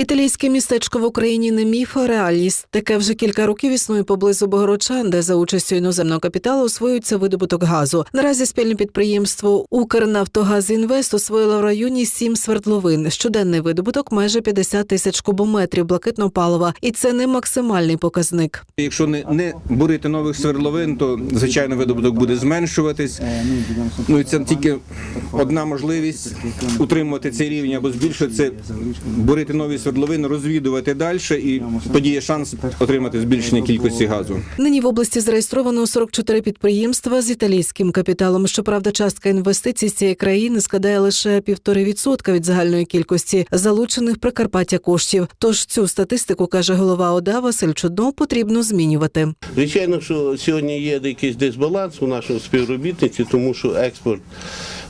Італійське містечко в Україні не міф, а реальність. Таке вже кілька років існує поблизу Богородчан, де за участю іноземного капіталу освоюється видобуток газу. Наразі спільне підприємство Укрнафтогазінвест освоїло в районі сім свердловин. Щоденний видобуток майже 50 тисяч кубометрів блакитного палива, і це не максимальний показник. Якщо не, не бурити нових свердловин, то звичайно видобуток буде зменшуватись. Ну і це тільки одна можливість утримувати цей рівень або збільшити це, бурити нові свердловини, розвідувати далі, і тоді є шанс отримати збільшення кількості газу. Нині в області зареєстровано 44 підприємства з італійським капіталом. Щоправда, частка інвестицій з цієї країни складає лише півтори відсотка від загальної кількості залучених Прикарпаття коштів. Тож цю статистику каже голова ОДА Василь Чуднов, потрібно змінювати. Звичайно, що сьогодні є якийсь дисбаланс у нашому співробітниці, тому що експорт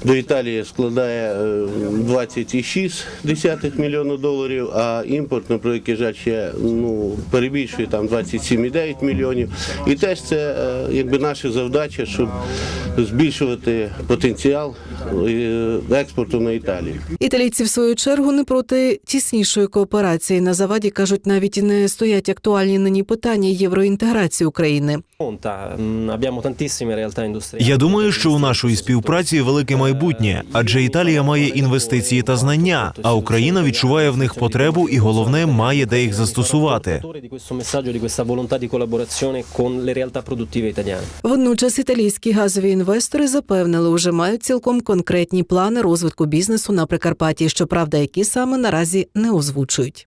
до Італії складає е, 20,6 мільйона доларів, а імпорт, наприклад, превеликий жаль, ще ну, перебільшує там 27,9 мільйонів. І теж це е, якби наша завдача, щоб збільшувати потенціал е, експорту на Італію. Італійці, в свою чергу, не проти тіснішої кооперації. На заваді кажуть, навіть і не стоять актуальні нині питання євроінтеграції України. Я думаю, що у нашої співпраці велике майбутнє, адже Італія має інвестиції та знання, а Україна відчуває в них потребу і головне має де їх застосувати. Водночас італійські газові інвестори запевнили, уже мають цілком конкретні плани розвитку бізнесу на Прикарпатті. Щоправда, які саме наразі не озвучують.